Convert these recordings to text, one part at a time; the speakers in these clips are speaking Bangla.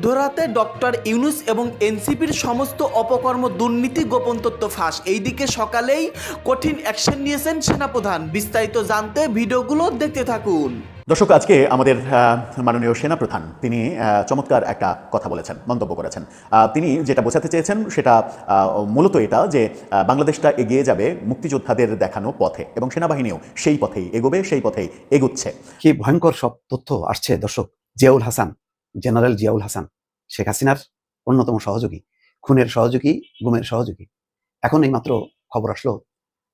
মধ্যরাতে ডক্টর ইউনুস এবং এনসিপির সমস্ত অপকর্ম দুর্নীতি গোপন তথ্য ফাঁস। এইদিকে সকালেই কঠিন অ্যাকশন নিয়েছেন সেনাপ্রধান। বিস্তারিত জানতে ভিডিওগুলো দেখতে থাকুন। দর্শক আজকে আমাদের মাননীয় সেনাপ্রধান তিনি চমৎকার একটা কথা বলেছেন মন্তব্য করেছেন। তিনি যেটা বোঝাতে চেয়েছেন সেটা মূলত এটা যে বাংলাদেশটা এগিয়ে যাবে মুক্তিযোদ্ধাদের দেখানো পথে এবং সেনাবাহিনীও সেই পথেই এগোবে সেই পথেই এগুচ্ছে। কি ভয়ঙ্কর সব তথ্য আসছে দর্শক জিয়াউল হাসান। জেনারেল জিয়াউল হাসান, শেখ হাসিনার অন্যতম সহযোগী, খুনের সহযোগী, গুমের সহযোগী। এখন এই মাত্র খবর আসলো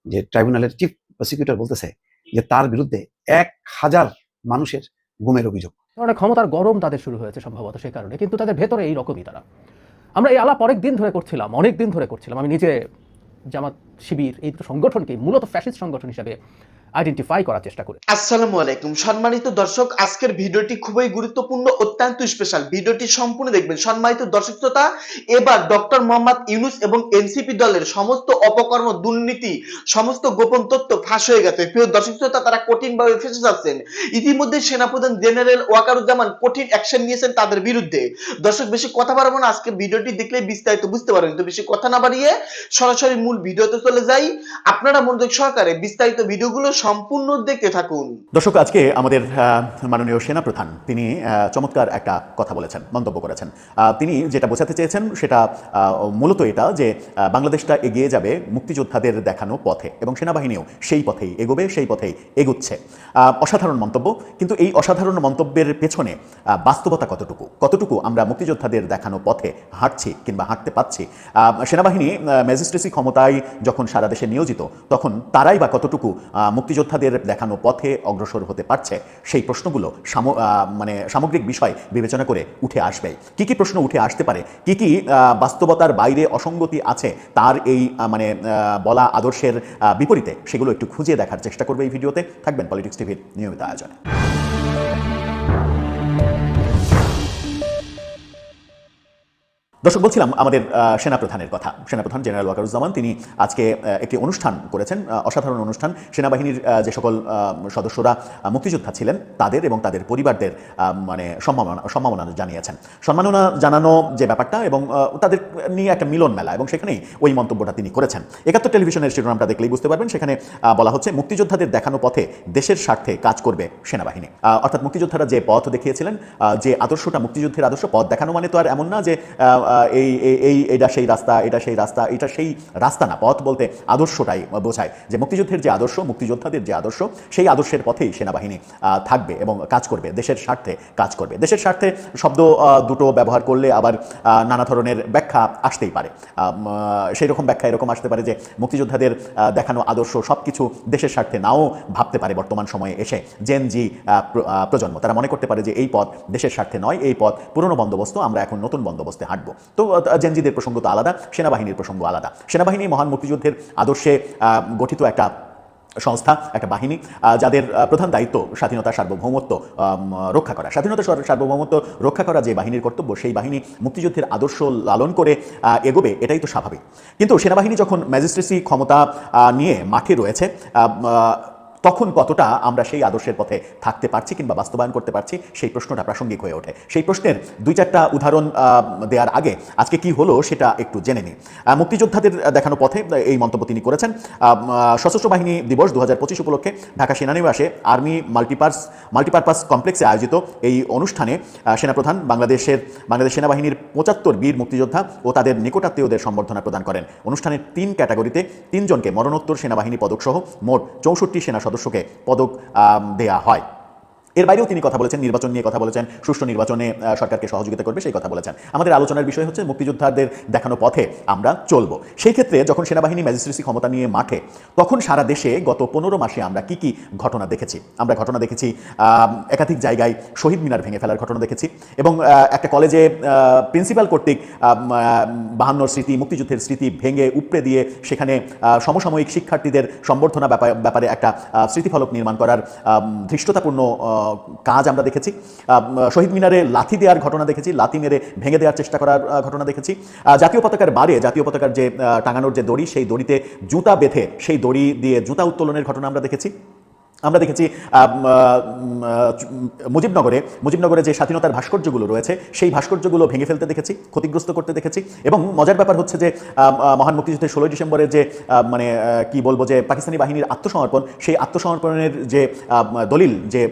যে ট্রাইব্যুনালের চিফ প্রসিকিউটর বলতেছে যে তার বিরুদ্ধে এক হাজার মানুষের গুমের অভিযোগ। ক্ষমতার গরম তাদের শুরু হয়েছে সম্ভবত সেই কারণে, কিন্তু তাদের ভেতরে এই রকমই তারা। আমরা এই আলাপ অনেক দিন ধরে করছিলাম অনেক দিন ধরে করছিলাম। আমি নিজে জামাত শিবির, এই সংগঠনকে মূলত ফ্যাসিস্ট সংগঠন হিসেবে আইডেন্টিফাই করার চেষ্টা করি। আসসালামু আলাইকুম। সম্মানিত দর্শক, আজকের ভিডিওটি খুবই গুরুত্বপূর্ণ, অত্যন্ত স্পেশাল ভিডিওটি সম্পূর্ণ দেখবেন। সম্মানিত দর্শক শ্রোতা, এবার ডক্টর মোহাম্মদ ইউনুস এবং এনসিপি দলের সমস্ত অপকর্ম, দুর্নীতি, সমস্ত গোপন তথ্য ফাঁস হয়ে গেছে। প্রিয় দর্শক শ্রোতা, তারা কঠিনভাবে ফেসে যাচ্ছেন। ইতিমধ্যে সেনাপ্রধান জেনারেল ওয়াকারুজ্জামান কঠিন অ্যাকশন নিয়েছেন তাদের বিরুদ্ধে। দর্শক, বেশি কথা বাড়াবো না। আজকের ভিডিওটি দেখলে বিস্তারিত বুঝতে পারবেন। তো বেশি কথা না বাড়িয়ে সরাসরি মূল ভিডিওতে চলে যাই। আপনারা মনোযোগ সহকারে বিস্তারিত ভিডিওগুলো সম্পূর্ণ দেখতে থাকুন। দর্শক, আজকে আমাদের মাননীয় সেনাপ্রধান, তিনি চমৎকার একটা কথা বলেছেন, মন্তব্য করেছেন। তিনি যেটা বোঝাতে চেয়েছেন, সেটা মূলত এটা যে বাংলাদেশটা এগিয়ে যাবে মুক্তিযোদ্ধাদের দেখানো পথে এবং সেনাবাহিনীও সেই পথেই এগোবে, সেই পথেই এগুচ্ছে। অসাধারণ মন্তব্য, কিন্তু এই অসাধারণ মন্তব্যের পেছনে বাস্তবতা কতটুকু? কতটুকু আমরা মুক্তিযোদ্ধাদের দেখানো পথে হাঁটছি কিংবা হাঁটতে পাচ্ছি সেনাবাহিনী ম্যাজিস্ট্রেসি ক্ষমতায় যখন সারা দেশে নিয়োজিত, তখন তারাই বা কতটুকু মুক্তিযোদ্ধাদের দেখানো পথে অগ্রসর হতে পারছে, সেই প্রশ্নগুলো মানে সামগ্রিক বিষয় বিবেচনা করে উঠে আসবে। কি কি প্রশ্ন উঠে আসতে পারে? কি কি বাস্তবতার বাইরে অসঙ্গতি আছে তার এই মানে বলা আদর্শের বিপরীতে? সেগুলো একটু খুঁজে দেখার চেষ্টা করবে এই ভিডিওতে। থাকবেন পলিটিক্স টিভির নিয়মিত আয়োজনে। দর্শক, বলছিলাম আমাদের সেনাপ্রধানের কথা। সেনাপ্রধান জেনারেল ওয়াকারুজ্জামান, তিনি আজকে একটি অনুষ্ঠান করেছেন অসাধারণ অনুষ্ঠান। সেনাবাহিনীর যে সকল সদস্যরা মুক্তিযোদ্ধা ছিলেন, তাদের এবং তাদের পরিবারদের মানে সম্মাননা সম্মাননা জানিয়েছেন। সম্মাননা জানানো যে ব্যাপারটা এবং তাদের নিয়ে একটা মিলন মেলা এবং সেখানেই ওই মন্তব্যটা তিনি করেছেন। একাত্তর টেলিভিশনের শিরোনামটা দেখলেই বুঝতে পারবেন, সেখানে বলা হচ্ছে, মুক্তিযোদ্ধাদের দেখানো পথে দেশের স্বার্থে কাজ করবে সেনাবাহিনী। অর্থাৎ মুক্তিযোদ্ধারা যে পথ দেখিয়েছিলেন যে আদর্শটা, মুক্তিযুদ্ধের আদর্শ, পথ দেখানো মানে তো আর এমন না যে এই, এই- এটা সেই রাস্তা, এটা সেই রাস্তা, এটা সেই রাস্তা না, পথ বলতে আদর্শটাই বোঝায় যে মুক্তিযুদ্ধের যে আদর্শ, মুক্তিযোদ্ধাদের যে আদর্শ, সেই আদর্শের পথেই সেনাবাহিনী থাকবে এবং কাজ করবে, দেশের স্বার্থে কাজ করবে। দেশের স্বার্থে শব্দ দুটো ব্যবহার করলে আবার নানা ধরনের ব্যাখ্যা আসতেই পারে। সেই রকম ব্যাখ্যা এরকম আসতে পারে যে মুক্তিযোদ্ধাদের দেখানো আদর্শ সব কিছু দেশের স্বার্থে নাও ভাবতে পারে বর্তমান সময়ে এসে। জেন জি প্রজন্ম, তারা মনে করতে পারে যে এই পথ দেশের স্বার্থে নয়, এই পথ পুরনো বন্দোবস্ত, আমরা এখন নতুন বন্দোবস্তে হাঁটবো। তো জেনজিদের প্রসঙ্গ তো আলাদা, সেনাবাহিনীর প্রসঙ্গ আলাদা। সেনাবাহিনী মহান মুক্তিযুদ্ধের আদর্শে গঠিত একটা সংস্থা, একটা বাহিনী যাদের প্রধান দায়িত্ব স্বাধীনতা, সার্বভৌমত্ব রক্ষা করা। স্বাধীনতা সার্বভৌমত্ব রক্ষা করা যে বাহিনীর কর্তব্য, সেই বাহিনী মুক্তিযুদ্ধের আদর্শ লালন করে এগোবে, এটাই তো স্বাভাবিক। কিন্তু সেনাবাহিনী যখন ম্যাজিস্ট্রেসি ক্ষমতা নিয়ে মাঠে রয়েছে তখন কতটা আমরা সেই আদর্শের পথে থাকতে পারছি কিংবা বাস্তবায়ন করতে পারছি, সেই প্রশ্নটা প্রাসঙ্গিক হয়ে ওঠে। সেই প্রশ্নের দুই চারটা উদাহরণ দেওয়ার আগে আজকে কি হলো সেটা একটু জেনে নিই। মুক্তিযোদ্ধাদের দেখানো পথে এই মন্তব্য তিনি করেছেন। সশস্ত্র বাহিনী দিবস দু হাজার পঁচিশ উপলক্ষে ঢাকা সেনানিবাসে আর্মি মাল্টিপার্স, মাল্টিপারপাস কমপ্লেক্সে আয়োজিত এই অনুষ্ঠানে সেনাপ্রধান বাংলাদেশের, বাংলাদেশ সেনাবাহিনীর পঁচাত্তর বীর মুক্তিযোদ্ধা ও তাদের নিকটাত্মীয়দের সম্বর্ধনা প্রদান করেন। অনুষ্ঠানের তিন ক্যাটাগরিতে তিনজনকে মরণোত্তর সেনাবাহিনী পদকসহ মোট চৌষট্টি সেনা সদস্যকে পদক দেয়া হয়। এর বাইরেও তিনি কথা বলেছেন, নির্বাচন নিয়ে কথা বলেছেন, সুষ্ঠু নির্বাচনে সরকারকে সহযোগিতা করবে সেই কথা বলেছেন। আমাদের আলোচনার বিষয় হচ্ছে মুক্তিযোদ্ধাদের দেখানো পথে আমরা চলব। সেই ক্ষেত্রে যখন সেনাবাহিনী ম্যাজিস্ট্রেসি ক্ষমতা নিয়ে মাঠে, তখন সারা দেশে গত পনেরো মাসে আমরা কি কি ঘটনা দেখেছি? আমরা ঘটনা দেখেছি একাধিক জায়গায় শহীদ মিনার ভেঙে ফেলার ঘটনা দেখেছি এবং একটা কলেজে প্রিন্সিপাল কর্তৃক বাহান্নর স্মৃতি, মুক্তিযুদ্ধের স্মৃতি ভেঙে উপড়ে দিয়ে সেখানে সমসাময়িক শিক্ষার্থীদের সম্বর্ধনা ব্যাপা- ব্যাপারে একটা স্মৃতিফলক নির্মাণ করার ধৃষ্টতাপূর্ণ কাজ আমরা দেখেছি। শহীদ মিনারে লাথি দেওয়ার ঘটনা দেখেছি, লাথি মেরে ভেঙে দেওয়ার চেষ্টা করার ঘটনা দেখেছি। জাতীয় পতাকার বারে জাতীয় পতাকার যে টাঙানোর যে দড়ি, সেই দড়িতে জুতা বেঁধে, সেই দড়ি দিয়ে জুতা উত্তোলনের ঘটনা আমরা দেখেছি। আমরা দেখেছি মুজিবনগরে মুজিবনগরে যে স্বাধীনতার ভাস্কর্যগুলো রয়েছে, সেই ভাস্কর্যগুলো ভেঙে ফেলতে দেখেছি, ক্ষতিগ্রস্ত করতে দেখেছি এবং মজার ব্যাপার হচ্ছে যে মহান মুক্তিযুদ্ধের ষোলোই ডিসেম্বরের যে মানে কি বলব যে, পাকিস্তানি বাহিনীর আত্মসমর্পণ, সেই আত্মসমর্পণের যে দলিল, যে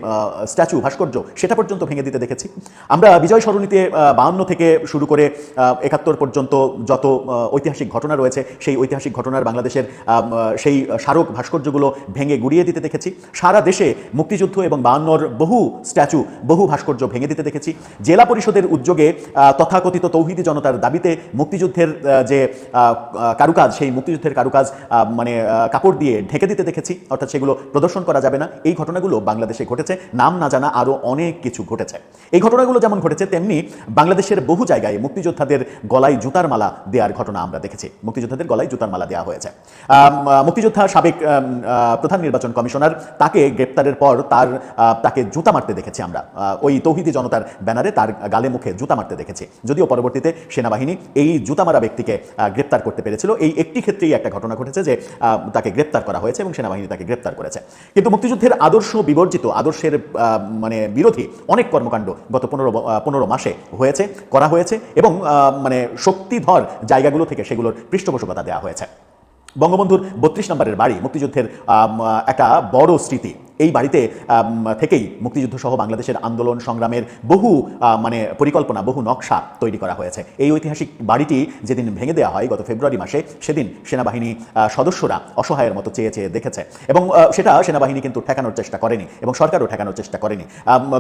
স্ট্যাচু, ভাস্কর্য, সেটা পর্যন্ত ভেঙে দিতে দেখেছি। আমরা বিজয় সরণিতে বাউন্ন থেকে শুরু করে একাত্তর পর্যন্ত যত ঐতিহাসিক ঘটনা রয়েছে, সেই ঐতিহাসিক ঘটনার বাংলাদেশের সেই স্মারক ভাস্কর্যগুলো ভেঙে গুড়িয়ে দিতে দেখেছি। সারা দেশে মুক্তিযুদ্ধ এবং বায়ান্নর বহু স্ট্যাচু, বহু ভাস্কর্য ভেঙে দিতে দেখেছি। জেলা পরিষদের উদ্যোগে তথাকথিত তৌহিদি জনতার দাবিতে মুক্তিযুদ্ধের যে কারুকাজ, সেই মুক্তিযুদ্ধের কারুকাজ মানে কাপড় দিয়ে ঢেকে দিতে দেখেছি। অর্থাৎ সেগুলো প্রদর্শন করা যাবে না। এই ঘটনাগুলো বাংলাদেশে ঘটেছে। নাম না জানা আরও অনেক কিছু ঘটেছে। এই ঘটনাগুলো যেমন ঘটেছে, তেমনি বাংলাদেশের বহু জায়গায় মুক্তিযোদ্ধাদের গলায় জুতার মালা দেওয়ার ঘটনা আমরা দেখেছি। মুক্তিযোদ্ধাদের গলায় জুতার মালা দেওয়া হয়েছে। মুক্তিযোদ্ধা সাবেক প্রধান নির্বাচন কমিশনার তাকে গ্রেপ্তারের পর তার তাকে জুতা মারতে দেখেছি আমরা। ওই তৌহিদি জনতার ব্যানারে তার গালে মুখে জুতা মারতে দেখেছি। যদিও পরবর্তীতে সেনাবাহিনী এই জুতা মারা ব্যক্তিকে গ্রেপ্তার করতে পেরেছিল। এই একটি ক্ষেত্রেই একটা ঘটনা ঘটেছে যে তাকে গ্রেপ্তার করা হয়েছে এবং সেনাবাহিনী তাকে গ্রেপ্তার করেছে। কিন্তু মুক্তিযুদ্ধের আদর্শ বিবর্জিত, আদর্শের মানে বিরোধী অনেক কর্মকাণ্ড গত পনেরো পনেরো মাসে হয়েছে, করা হয়েছে এবং মানে শক্তিধর জায়গাগুলো থেকে সেগুলোর পৃষ্ঠপোষকতা দেওয়া হয়েছে। বঙ্গবন্ধুর বত্রিশ নম্বরের বাড়ি মুক্তিযুদ্ধের একটা বড় স্মৃতি। এই বাড়িতে থেকেই মুক্তিযুদ্ধ সহ বাংলাদেশের আন্দোলন সংগ্রামের বহু মানে পরিকল্পনা, বহু নকশা তৈরি করা হয়েছে। এই ঐতিহাসিক বাড়িটি যেদিন ভেঙে দেওয়া হয় গত ফেব্রুয়ারি মাসে, সেদিন সেনাবাহিনী সদস্যরা অসহায়ের মতো চেয়ে চেয়ে দেখেছে। এবং সেটা সেনাবাহিনী কিন্তু ঠেকানোর চেষ্টা করেনি এবং সরকারও ঠেকানোর চেষ্টা করেনি।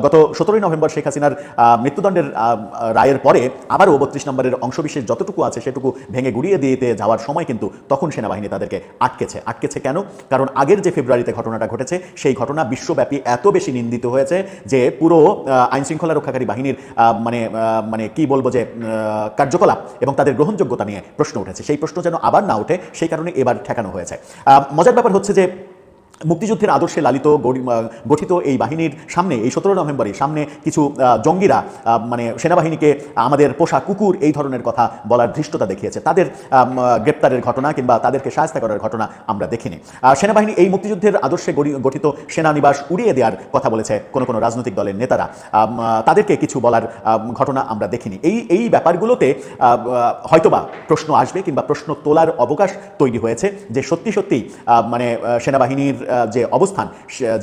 গত সতেরোই নভেম্বর শেখ হাসিনার মৃত্যুদণ্ডের রায়ের পরে আবারও বত্রিশ নম্বরের অংশবিশেষ যতটুকু আছে সেটুকু ভেঙে গুড়িয়ে দিতে যাওয়ার সময় কিন্তু তখন সেনাবাহিনী তাদেরকে আটকেছে। আটকেছে কেন? কারণ আগের যে ফেব্রুয়ারিতে ঘটনাটা ঘটেছে, সেই ঘটনা বিশ্বব্যাপী এত বেশি নিন্দিত হয়েছে যে পুরো আইন শৃঙ্খলা রক্ষাকারী বাহিনীর মানে মানে কি বলব যে কার্যকলাপ এবং তাদের গ্রহণযোগ্যতা নিয়ে প্রশ্ন উঠেছে। সেই প্রশ্ন যেন আবার না উঠে সেই কারণে এবার ঠেকানো হয়েছে। মজার ব্যাপার হচ্ছে যে মুক্তিযুদ্ধের আদর্শে লালিত গঠিত এই বাহিনীর সামনে এই সতেরো নভেম্বরে সামনে কিছু জঙ্গিরা মানে সেনাবাহিনীকে আমাদের পোষা কুকুর এই ধরনের কথা বলার ধৃষ্টতা দেখিয়েছে। তাদের গ্রেপ্তারের ঘটনা কিংবা তাদেরকে সাহায্য করার ঘটনা আমরা দেখিনি। সেনাবাহিনী এই মুক্তিযুদ্ধের আদর্শে গঠিত সেনানিবাস উড়িয়ে দেওয়ার কথা বলেছে কোনো কোনো রাজনৈতিক দলের নেতারা। তাদেরকে কিছু বলার ঘটনা আমরা দেখিনি। এই এই ব্যাপারগুলোতে হয়তোবা প্রশ্ন আসবে কিংবা প্রশ্ন তোলার অবকাশ তৈরি হয়েছে যে সত্যি সত্যি মানে সেনাবাহিনীর যে অবস্থান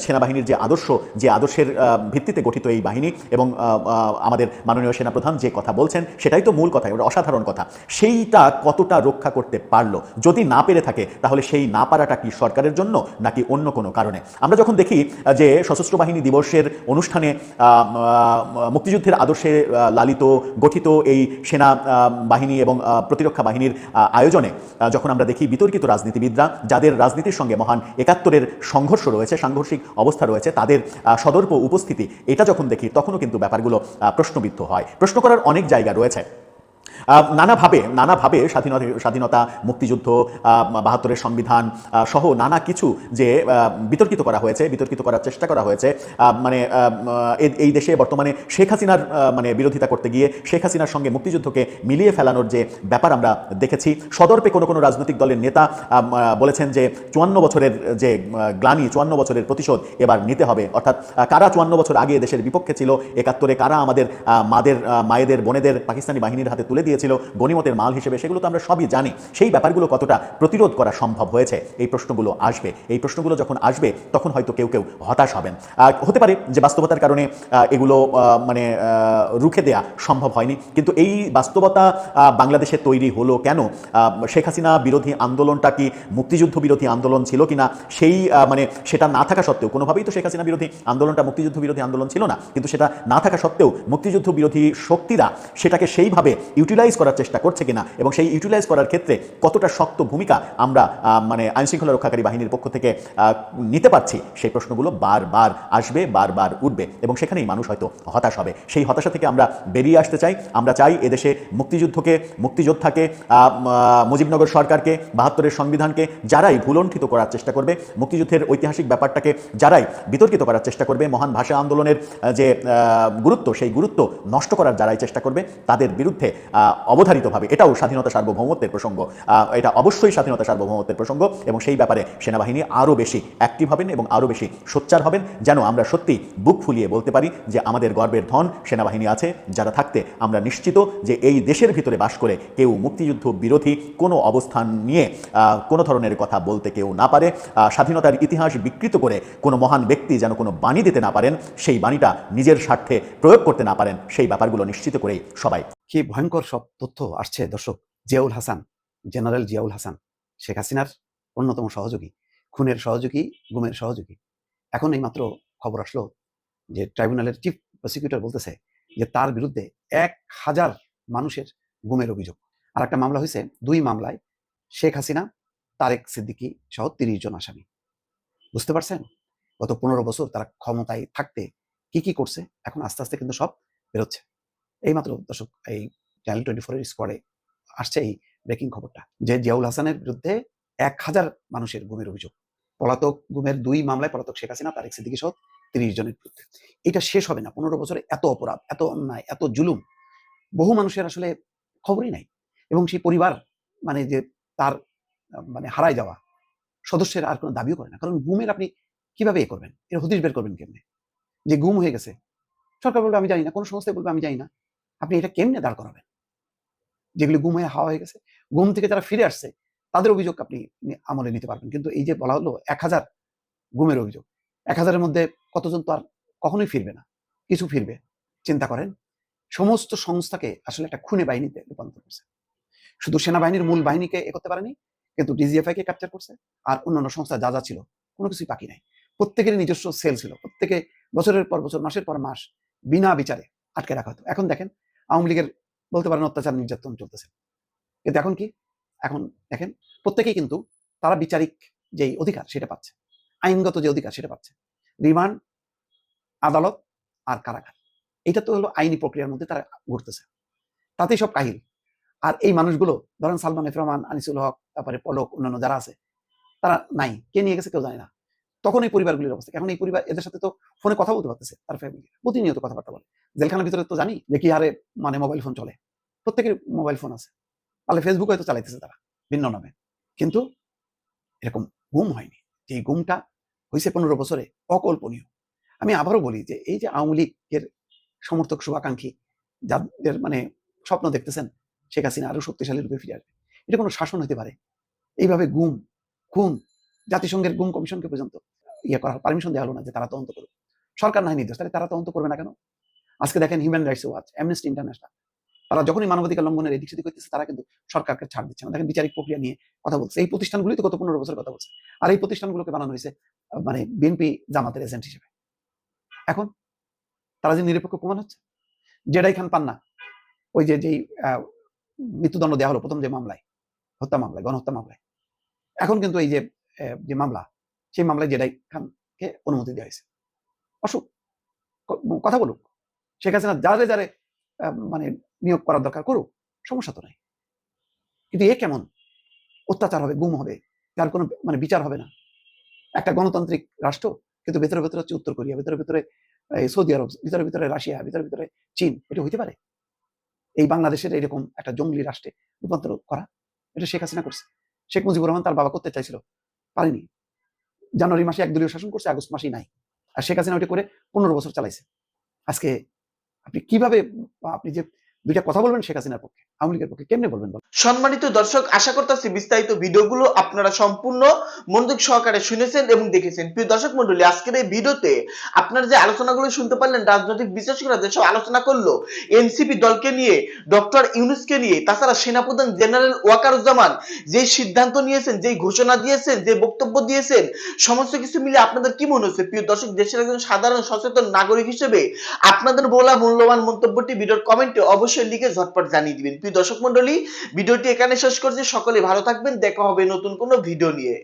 সেনাবাহিনীর যে আদর্শ, যে আদর্শের ভিত্তিতে গঠিত এই বাহিনী এবং আমাদের মাননীয় সেনাপ্রধান যে কথা বলছেন, সেটাই তো মূল কথা, এবার অসাধারণ কথা। সেইটা কতটা রক্ষা করতে পারল? যদি না পেরে থাকে, তাহলে সেই না পারাটা কি সরকারের জন্য, নাকি অন্য কোনো কারণে? আমরা যখন দেখি যে সশস্ত্র বাহিনী দিবসের অনুষ্ঠানে মুক্তিযুদ্ধের আদর্শে লালিত, গঠিত এই সেনা বাহিনী এবং প্রতিরক্ষা বাহিনীর আয়োজনে যখন আমরা দেখি বিতর্কিত রাজনীতিবিদরা, যাদের রাজনীতির সঙ্গে মহান একাত্তরের সংঘর্ষ রয়েছে, সাংঘর্ষিক অবস্থা রয়েছে, তাদের সদর্প উপস্থিতি, এটা যখন দেখি, তখনও কিন্তু ব্যাপারগুলো প্রশ্নবিদ্ধ হয়। প্রশ্ন করার অনেক জায়গা রয়েছে। নানাভাবে নানাভাবে স্বাধীনতা স্বাধীনতা, মুক্তিযুদ্ধ বাহাত্তরের সংবিধান সহ নানা কিছু যে বিতর্কিত করা হয়েছে, বিতর্কিত করার চেষ্টা করা হয়েছে মানে এই দেশে বর্তমানে শেখ হাসিনার মানে বিরোধিতা করতে গিয়ে শেখ হাসিনার সঙ্গে মুক্তিযুদ্ধকে মিলিয়ে ফেলানোর যে ব্যাপার আমরা দেখেছি, সদর্পে কোনো কোনো রাজনৈতিক দলের নেতা বলেছেন যে চুয়ান্ন বছরের যে গ্লানি, চুয়ান্ন বছরের প্রতিশোধ এবার নিতে হবে। অর্থাৎ কারা চুয়ান্ন বছর আগে দেশের বিপক্ষে ছিল, একাত্তরে কারা আমাদের মাদের মায়েদের, বোনেদের, পাকিস্তানি বাহিনীর হাতে তুলে দিয়েছিল গণিমতের মাল হিসেবে, সেগুলো তো আমরা সবই জানি। সেই ব্যাপারগুলো কতটা প্রতিরোধ করা সম্ভব হয়েছে? এই প্রশ্নগুলো আসবে। এই প্রশ্নগুলো যখন আসবে, তখন হয়তো কেউ কেউ হতাশ হবেন। আর হতে পারে যে বাস্তবতার কারণে এগুলো মানে রুখে দেয়া সম্ভব হয়নি। কিন্তু এই বাস্তবতা বাংলাদেশে তৈরি হলো কেন? শেখ হাসিনা বিরোধী আন্দোলনটা কি মুক্তিযুদ্ধ বিরোধী আন্দোলন ছিল কিনা? সেই মানে সেটা না থাকা সত্ত্বেও, কোনোভাবেই তো শেখ হাসিনা বিরোধী আন্দোলনটা মুক্তিযুদ্ধ বিরোধী আন্দোলন ছিল না। কিন্তু সেটা না থাকা সত্ত্বেও মুক্তিযুদ্ধ বিরোধী শক্তিরা সেটাকে সেইভাবে ইউটিলাইজ করার চেষ্টা করছে কিনা এবং সেই ইউটিলাইজ করার ক্ষেত্রে কতটা শক্ত ভূমিকা আমরা মানে আইনশৃঙ্খলা রক্ষাকারী বাহিনীর পক্ষ থেকে নিতে পারছি? সেই প্রশ্নগুলো বারবার আসবে, বারবার উঠবে এবং সেখানেই মানুষ হয়তো হতাশ হবে। সেই হতাশা থেকে আমরা বেরিয়ে আসতে চাই। আমরা চাই এদেশে মুক্তিযুদ্ধকে, মুক্তিযোদ্ধাকে মুজিবনগর সরকারকে, বাহাত্তরের সংবিধানকে যারাই ভুলণ্ঠিত করার চেষ্টা করবে, মুক্তিযুদ্ধের ঐতিহাসিক ব্যাপারটাকে যারাই বিতর্কিত করার চেষ্টা করবে, মহান ভাষা আন্দোলনের যে গুরুত্ব, সেই গুরুত্ব নষ্ট করার যারাই চেষ্টা করবে, তাদের বিরুদ্ধে অবধারিতভাবে, এটাও স্বাধীনতা সার্বভৌমত্বের প্রসঙ্গ এটা অবশ্যই স্বাধীনতা সার্বভৌমত্বের প্রসঙ্গ, এবং সেই ব্যাপারে সেনাবাহিনী আরও বেশি অ্যাক্টিভ হবেন এবং আরও বেশি সোচ্চার হবেন, যেন আমরা সত্যি বুক ফুলিয়ে বলতে পারি যে আমাদের গর্বের ধন সেনাবাহিনী আছে, যারা থাকতে আমরা নিশ্চিত যে এই দেশের ভিতরে বাস করে কেউ মুক্তিযুদ্ধ বিরোধী কোনো অবস্থান নিয়ে কোনো ধরনের কথা বলতে কেউ না পারে স্বাধীনতার ইতিহাস বিকৃত করে কোনো মহান ব্যক্তি যেন কোনো বাণী দিতে না পারেন, সেই বাণীটা নিজের স্বার্থে প্রয়োগ করতে না পারেন, সেই ব্যাপারগুলো নিশ্চিত করেই সবাই কি ভয়ঙ্কর সব তথ্য আসছে? দর্শক, জিয়াউল হাসান, জেনারেল জিয়াউল হাসান, শেখ হাসিনার অন্যতম সহযোগী, খুনের সহযোগী, গুমের সহযোগী। এখন এই মাত্র খবর আসলো যে ট্রাইব্যুনালের চিফ প্রসিকিউটর বলতেছে যে তার বিরুদ্ধে এক হাজার মানুষের গুমের অভিযোগ। আর একটা মামলা হয়েছে, দুই মামলায় শেখ হাসিনা, তারেক সিদ্দিকী সহ তিরিশ জন আসামি। বুঝতে পারছেন? গত পনেরো বছর তারা ক্ষমতায় থাকতে কি কি করছে? এখন আস্তে আস্তে কিন্তু সব বেরোচ্ছে। এইমাত্র, দর্শক, এই চ্যানেল টোয়েন্টি ফোরের স্কোয়াডে আসছে এই ব্রেকিং খবরটা যে জিয়াউল হাসানের বিরুদ্ধে এক হাজার মানুষের গুমের অভিযোগ। পলাতক গুমের দুই মামলায় পলাতক শেখ হাসিনা তারেক সিদ্দিকী সহ তিরিশ জনের বিরুদ্ধে। এটা শেষ হবে না। পনেরো বছরে এত অপরাধ, এত অন্যায়, এত জুলুম, বহু মানুষের আসলে খবরই নাই। এবং সেই পরিবার মানে যে তার মানে হারায় যাওয়া সদস্যের আর কোনো দাবিও করে না। কারণ গুমের আপনি কীভাবে এ করবেন? এর হদিশ বের করবেন কেমনে? যে গুম হয়ে গেছে। সরকার বলবে, আমি জানি না। কোনো সংস্থায় বলবে, আমি জানি না। আপনি এটা কেমনে দাঁড় করাবেন? যেগুলি গুম হয়ে হাওয়া হয়ে গেছে গুম থেকে যারা ফিরে আসছে, তাদের অভিযোগ আপনি আমলে নিতে পারবেন। কিন্তু এই যে বলা হলো এক হাজার গুমের অভিযোগ, এক হাজারের মধ্যে কতজন তো আর কখনোই ফিরবে না। কিছু ফিরবে, চিন্তা করেন। সমস্ত সংস্থাকে আসলে একটা খুনে বাহিনীতে রূপান্তর করছে। শুধু সেনাবাহিনীর মূল বাহিনীকে এ করতে পারেনি, কিন্তু ডিজিএফআই কে ক্যাপচার করছে, আর অন্যান্য সংস্থা যা যা ছিল, কোনো কিছুই বাকি নাই। প্রত্যেকেরই নিজস্ব সেল ছিল, প্রত্যেকে বছরের পর বছর, মাসের পর মাস বিনা বিচারে আটকে রাখা হতো। এখন দেখেন আওয়ামী লীগের বলতে পারেন অত্যাচার নির্যাতন চলতেছে। কিন্তু এখন কি? এখন দেখেন, প্রত্যেকেই কিন্তু তারা বিচারিক যেই অধিকার সেটা পাচ্ছে, আইনগত যে অধিকার সেটা পাচ্ছে, রিমান্ড, আদালত আর কারাগার। এটা তো হলো আইনি প্রক্রিয়ার মধ্যে তারা ঘুরতেছে। তাতেই সব কাহিল। আর এই মানুষগুলো, ধরেন সালমান এফ রহমান, আনিসুল হক, তারপরে পলক, অন্যান্য যারা আছে, তারা নাই। কে নিয়ে গেছে কেউ জানে না। তখন এই পরিবারগুলির অবস্থা। এখন এই পরিবার, এদের সাথে তো ফোনে কথা বলতে পারতেছে, তার ফ্যামিলি প্রতিনিয়ত কথাবার্তা বলে। জেলখানার ভিতরে তো জানি যে কি হারে মানে মোবাইল ফোন চলে। প্রত্যেকের মোবাইল ফোন আছে। তাহলে ফেসবুক হয়তো চালাইতেছে তারা, ভিন্ন নামে। কিন্তু এরকম গুম হয়নি। যে এই গুমটা হয়েছে পনেরো বছরে অকল্পনীয়। আমি আবারও বলি যে এই যে আওয়ামী লীগের সমর্থক শুভাকাঙ্ক্ষী, যাদের মানে স্বপ্ন দেখতেছেন, শেখ হাসিনা আরও শক্তিশালী রূপে ফিরে আসবে। এটা কোনো শাসন হতে পারে। এইভাবে গুম খুন, জাতিসংঘের গুম কমিশনকে পর্যন্ত ইয়ে করার পারমিশন দেওয়া হলো না যে তারা তদন্ত করুক। সরকার নাই নির্দেশ, তাহলে তারা তদন্ত করবে না কেন? আজকে দেখেন human rights watch Amnesty international তারা যখনই মানবাধিকার লঙ্ঘনের এদিক সেদিক করতেছে, তারা কিন্তু সরকারকে ছাড় দিচ্ছে না। দেখেন বিচারিক প্রক্রিয়া নিয়ে কথা বলছে। এই প্রতিষ্ঠানগুলি তো গত পনেরো বছর কথা বলছে। আর এই প্রতিষ্ঠানগুলোকে বানানো হয়েছে মানে বিএনপি জামাতের এজেন্ট হিসেবে। এখন তারা যে নিরপেক্ষ প্রমাণ হচ্ছে? জেডাই খান পান্না, ওই যে যেই মৃত্যুদণ্ড দেওয়া হলো প্রথম যে মামলায়, হত্যা মামলায়, গণহত্যা মামলায়। এখন কিন্তু এই যে মামলা সেই মামলায় জেডাই খানকে অনুমতি দেওয়া হয়েছে। অসুখ কথা বলুক। শেখ হাসিনা যারে যারে মানে নিয়োগ করার দরকার করুক, সমস্যা তো নাই। কিন্তু এ কেমন? অত্যাচার হবে, গুম হবে, যার কোনো মানে বিচার হবে না। একটা গণতান্ত্রিক রাষ্ট্র, কিন্তু ভেতরে ভেতরে হচ্ছে উত্তর কোরিয়া, ভেতরে ভেতরে সৌদি আরব, ভিতরে ভিতরে রাশিয়া, ভিতরে ভিতরে চীন, এটা হইতে পারে। এই বাংলাদেশের এরকম একটা জঙ্গলি রাষ্ট্রে রূপান্তর করা, এটা শেখ হাসিনা করছে। শেখ মুজিবুর রহমান তার বাবা করতে চাইছিল, পারেনি। জানুয়ারি মাসে একদলীয় শাসন করছে, আগস্ট মাসেই নাই। আর শেখ হাসিনা ওইটা করে পনেরো বছর চালাইছে। আজকে আপনি কীভাবে, আপনি যে দুইটা কথা বলবেন শেখ হাসিনার পক্ষে, আওয়ামী লীগের পক্ষে, কেমনে বলবেন? সম্মানিত দর্শক, আশা করতেছি বিস্তারিত ভিডিওগুলো আপনারা সম্পূর্ণ মনোযোগ সহকারে শুনেছেন এবং দেখেছেন প্রিয় দর্শক মন্ডলী আজকের এই ভিডিওতে আপনারা যে আলোচনাগুলো শুনতে পারলেন, রাজনৈতিক বিশ্লেষকরা যেসব আলোচনা করল, এনসিপি দলকে নিয়ে, ডক্টর ইউনুসকে নিয়ে, তাছাড়া সেনাপ্রধান জেনারেল ওয়াকারুজ্জামান যে সিদ্ধান্ত নিয়েছেন যে ঘোষণা দিয়েছেন, যে বক্তব্য দিয়েছেন, সমস্ত কিছু মিলে আপনাদের কি মনে হচ্ছে প্রিয় দর্শক, দেশের একজন সাধারণ সচেতন নাগরিক হিসেবে আপনাদের বলা মূল্যবান মন্তব্যটি ভিডিওর কমেন্টে অবশ্যই লিখে ঝটপট জানিয়ে দিবেন। প্রিয় দর্শক মন্ডলী ভিডিওটি এখানে শেষ করছি। সকলে ভালো থাকবেন। দেখা হবে নতুন কোনো ভিডিও নিয়ে।